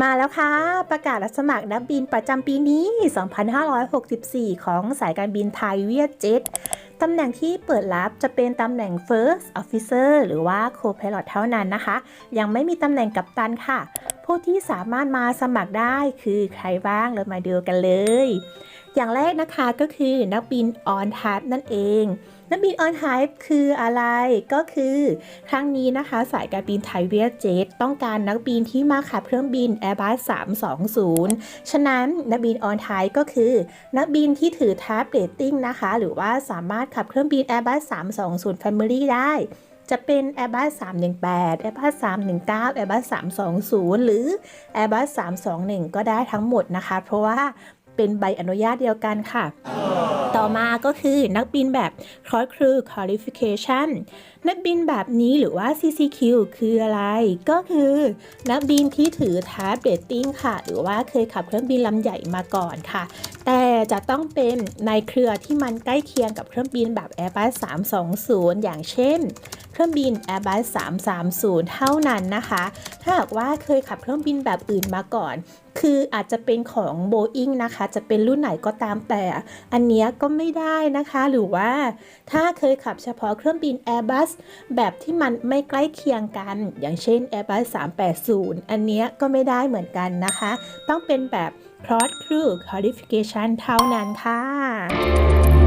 มาแล้วค่ะ ประกาศรับสมัครนักบินประจำปีนี้ 2564 ของสายการบินไทยเวียดเจ็ตตำแหน่งที่เปิดรับจะเป็นตำแหน่ง First Officer หรือว่า Co-Pilot เท่านั้นนะคะ ยังไม่มีตำแหน่งกัปตันค่ะ ผู้ที่สามารถมาสมัครได้คือใครบ้างเรามาดูกันเลย อย่างแรกนะคะก็คือนักบิน On Type นั่นเอง นักบิน On Type คืออะไรก็คือ ครั้งนี้นะคะ สายการบินไทยเวียดเจ็ตต้องการนักบินที่มาขับเครื่องบิน Airbus 320 ฉะนั้นนักบิน On Type ก็คือ นักบินที่ถือ Type Rating นะคะ หรือว่าสามารถขับเครื่องบิน Airbus 320 Family ได้จะเป็น Airbus 318 Airbus 319 Airbus 320 หรือ Airbus 321 ก็ได้ทั้งหมดนะคะ เพราะว่า เป็นใบอนุญาตเดียวกันค่ะ ต่อมาก็คือนักบินแบบ Cross Crew Qualification นักบินแบบนี้หรือว่า CCQ คืออะไร ก็คือ นักบินที่ถือ Type Rating ค่ะ หรือว่าเคยขับเครื่องบินลำใหญ่มาก่อนค่ะ แต่จะต้องเป็นในเครือที่มันใกล้เคียงกับเครื่องบินแบบ Airbus 320 อย่างเช่นเครื่องบิน Airbus 330 เท่านั้นนะคะ ถ้าหากว่าเคยขับเครื่องบินแบบอื่นมาก่อน คืออาจจะเป็นของ Boeing นะคะ จะเป็นรุ่นไหนก็ตามแต่ อันนี้ก็ไม่ได้นะคะ หรือว่าถ้าเคยขับเฉพาะเครื่องบิน Airbus แบบที่มันไม่ใกล้เคียงกัน อย่างเช่น Airbus 380 อันนี้ก็ไม่ได้เหมือนกันนะคะ ต้องเป็นแบบ Cross Crew Qualification เท่านั้นค่ะ